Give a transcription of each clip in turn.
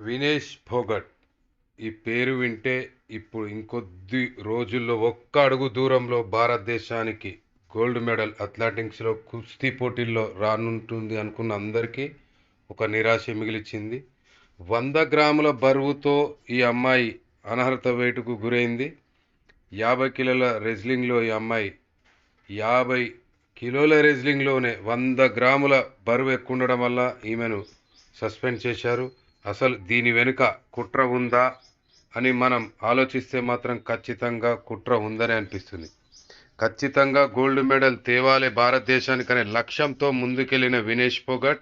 వినేష్ ఫోగట్ ఈ పేరు వింటే ఇప్పుడు ఇంకొద్ది రోజుల్లో ఒక్క అడుగు దూరంలో భారతదేశానికి గోల్డ్ మెడల్ అథ్లెటిక్స్లో కుస్తీ పోటీల్లో రానుంటుంది అనుకున్న అందరికీ ఒక నిరాశ మిగిలిచింది. వంద గ్రాముల బరువుతో ఈ అమ్మాయి అనర్హత వేటుకు గురైంది. యాభై కిలోల రెజ్లింగ్లో ఈ అమ్మాయి యాభై కిలోల రెజ్లింగ్లోనే వంద గ్రాముల బరువు ఎక్కువ ఉండడం వల్ల ఈమెను సస్పెండ్ చేశారు. అసలు దీని వెనుక కుట్ర ఉందా అని మనం ఆలోచిస్తే మాత్రం ఖచ్చితంగా కుట్ర ఉందని అనిపిస్తుంది. ఖచ్చితంగా గోల్డ్ మెడల్ తేవాలే భారతదేశానికి అనే లక్ష్యంతో ముందుకెళ్ళిన వినేష్ పొగట్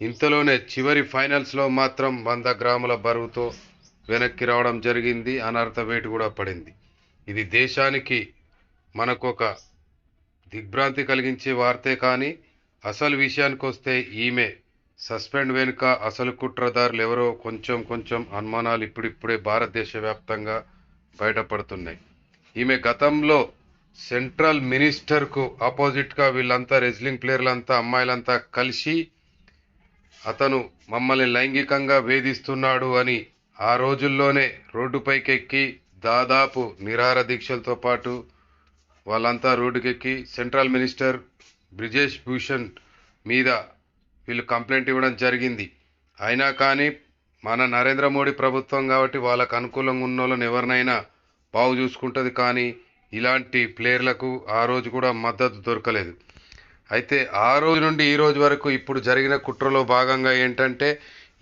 ఇంతలోనే చివరి ఫైనల్స్లో మాత్రం వంద గ్రాముల బరువుతో వెనక్కి రావడం జరిగింది. అనర్హత వేటు కూడా పడింది. ఇది దేశానికి మనకొక దిగ్భ్రాంతి కలిగించే వార్తే కానీ అసలు విషయానికి వస్తే ఈమె సస్పెండ్ వెనుక అసలు కుట్రదారులు ఎవరో కొంచెం కొంచెం అనుమానాలు ఇప్పుడిప్పుడే భారతదేశ వ్యాప్తంగా బయటపడుతున్నాయి. ఈమె గతంలో సెంట్రల్ మినిస్టర్కు ఆపోజిట్గా వీళ్ళంతా రెజ్లింగ్ ప్లేయర్లంతా అమ్మాయిలంతా కలిసి అతను మమ్మల్ని లైంగికంగా వేధిస్తున్నాడు అని ఆ రోజుల్లోనే రోడ్డుపైకి ఎక్కి దాదాపు నిరాహార దీక్షలతో పాటు వాళ్ళంతా రోడ్డుకెక్కి సెంట్రల్ మినిస్టర్ బ్రిజేష్ భూషణ్ మీద వీళ్ళు కంప్లైంట్ ఇవ్వడం జరిగింది. అయినా కానీ మన నరేంద్ర మోడీ ప్రభుత్వం కాబట్టి వాళ్ళకు అనుకూలంగా ఉన్న వాళ్ళని ఎవరినైనా బాగు చూసుకుంటుంది కానీ ఇలాంటి ప్లేయర్లకు ఆ రోజు కూడా మద్దతు దొరకలేదు. అయితే ఆ రోజు నుండి ఈ రోజు వరకు ఇప్పుడు జరిగిన కుట్రలో భాగంగా ఏంటంటే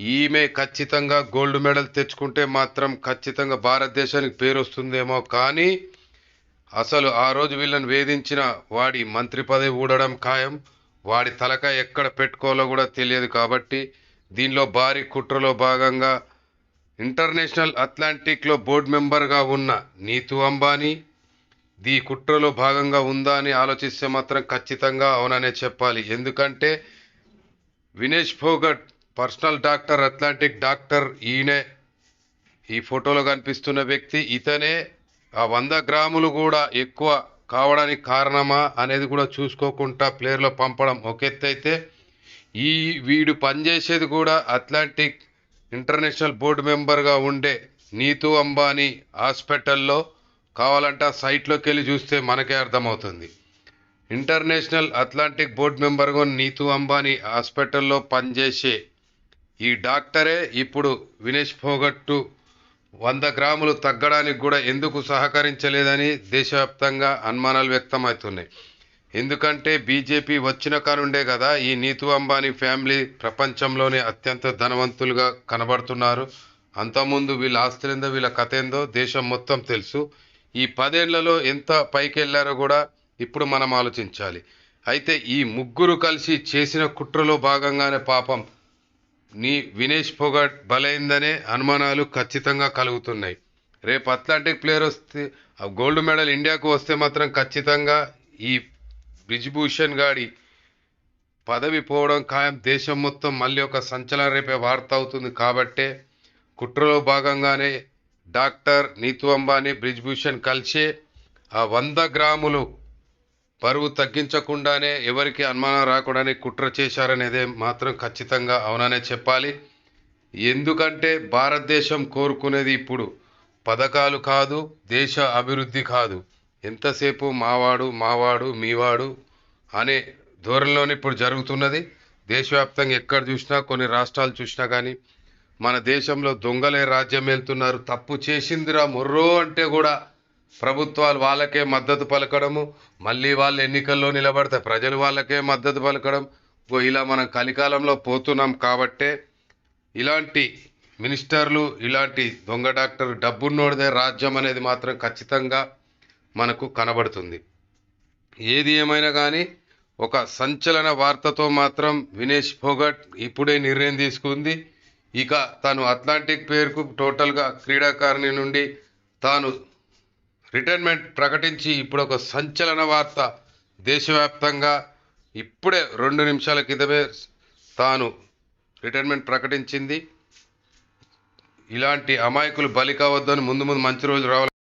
ఈమె ఖచ్చితంగా గోల్డ్ మెడల్ తెచ్చుకుంటే మాత్రం ఖచ్చితంగా భారతదేశానికి పేరు వస్తుందేమో కానీ అసలు ఆ రోజు వీళ్ళని వేధించిన వాడి మంత్రి పదవి ఊడడం ఖాయం. వాడి తలక ఎక్కడ పెట్టుకోవాలో కూడా తెలియదు కాబట్టి దీనిలో భారీ కుట్రలో భాగంగా ఇంటర్నేషనల్ అట్లాంటిక్లో బోర్డు మెంబర్గా ఉన్న నీతు అంబానీ దీ కుట్రలో భాగంగా ఉందా అని ఆలోచిస్తే మాత్రం ఖచ్చితంగా అవుననే చెప్పాలి. ఎందుకంటే Vinesh Phogat personal doctor Atlantic doctor ఈయనే. ఈ ఫోటోలో కనిపిస్తున్న వ్యక్తి ఇతనే. ఆ వంద గ్రాములు కూడా ఎక్కువ కావడానికి కారణమా అనేది కూడా చూసుకోకుండా ప్లేయర్లో పంపడం ఒక ఎత్తు అయితే ఈ వీడు పనిచేసేది కూడా అట్లాంటిక్ ఇంటర్నేషనల్ బోర్డు మెంబర్గా ఉండే నీతు అంబానీ హాస్పిటల్లో కావాలంటే ఆ సైట్లోకి వెళ్ళి చూస్తే మనకే అర్థమవుతుంది. ఇంటర్నేషనల్ అట్లాంటిక్ బోర్డు మెంబర్గా నీతు అంబానీ హాస్పిటల్లో పనిచేసే ఈ డాక్టరే ఇప్పుడు వినేష్ ఫోగట్టు వంద గ్రాములు తగ్గడానికి కూడా ఎందుకు సహకరించలేదని దేశవ్యాప్తంగా అనుమానాలు వ్యక్తమవుతున్నాయి. ఎందుకంటే బీజేపీ వచ్చిన కానుండే కదా ఈ నీతు అంబానీ ఫ్యామిలీ ప్రపంచంలోనే అత్యంత ధనవంతులుగా కనబడుతున్నారు. అంతకుముందు వీళ్ళ ఆస్తులేందో వీళ్ళ కథ ఏందో దేశం మొత్తం తెలుసు. ఈ పదేళ్ళలో ఎంత పైకెళ్ళారో కూడా ఇప్పుడు మనం ఆలోచించాలి. అయితే ఈ ముగ్గురు కలిసి చేసిన కుట్రలో భాగంగానే పాపం నీ వినేష్ పొగట్ బలైందనే అనుమానాలు ఖచ్చితంగా కలుగుతున్నాయి. రేపు అట్లాంటిక్ ప్లేయర్ వస్తే ఆ గోల్డ్ మెడల్ ఇండియాకు వస్తే మాత్రం ఖచ్చితంగా ఈ బ్రిజ్భూషణ్ గాడి పదవి పోవడం ఖాయం. దేశం మొత్తం మళ్ళీ ఒక సంచలనం రేపే వార్త అవుతుంది కాబట్టే కుట్రలో భాగంగానే డాక్టర్ నీతు అంబానీ బ్రిజ్భూషణ్ కలిసే ఆ వంద గ్రాములు పరువు తగ్గించకుండానే ఎవరికి అనుమానం రాకుండానే కుట్ర చేశారనేదే మాత్రం ఖచ్చితంగా అవుననే చెప్పాలి. ఎందుకంటే భారతదేశం కోరుకునేది ఇప్పుడు పథకాలు కాదు దేశ అభివృద్ధి కాదు. ఎంతసేపు మావాడు మావాడు మీవాడు అనే ధోరణిలోనే ఇప్పుడు జరుగుతున్నది. దేశవ్యాప్తంగా ఎక్కడ చూసినా కొన్ని రాష్ట్రాలు చూసినా కానీ మన దేశంలో దొంగలే రాజ్యం వెళ్తున్నారు తప్పు చేసిందిరా మొర్రో అంటే కూడా ప్రభుత్వాలు వాళ్ళకే మద్దతు పలకడము మళ్ళీ వాళ్ళు ఎన్నికల్లో నిలబడితే ప్రజలు వాళ్ళకే మద్దతు పలకడం. ఓ ఇలా మనం కలికాలంలో పోతున్నాం కాబట్టే ఇలాంటి మినిస్టర్లు ఇలాంటి దొంగ డాక్టర్ డబ్బున్నోడిదే రాజ్యం అనేది మాత్రం ఖచ్చితంగా మనకు కనబడుతుంది. ఏది ఏమైనా కానీ ఒక సంచలన వార్తతో మాత్రం వినేష్ ఫోగట్ ఇప్పుడే నిర్ణయం తీసుకుంది. ఇక తను అట్లాంటిక్ పేరుకు టోటల్గా క్రీడాకారిణి నుండి తాను రిటైర్మెంట్ ప్రకటించి ఇప్పుడు ఒక సంచలన వార్త దేశవ్యాప్తంగా ఇప్పుడే రెండు నిమిషాల క్రితమే తాను రిటైర్మెంట్ ప్రకటించింది. ఇలాంటి అమాయకులు బలి కావద్దని ముందు ముందు మంచి రోజులు రావాలి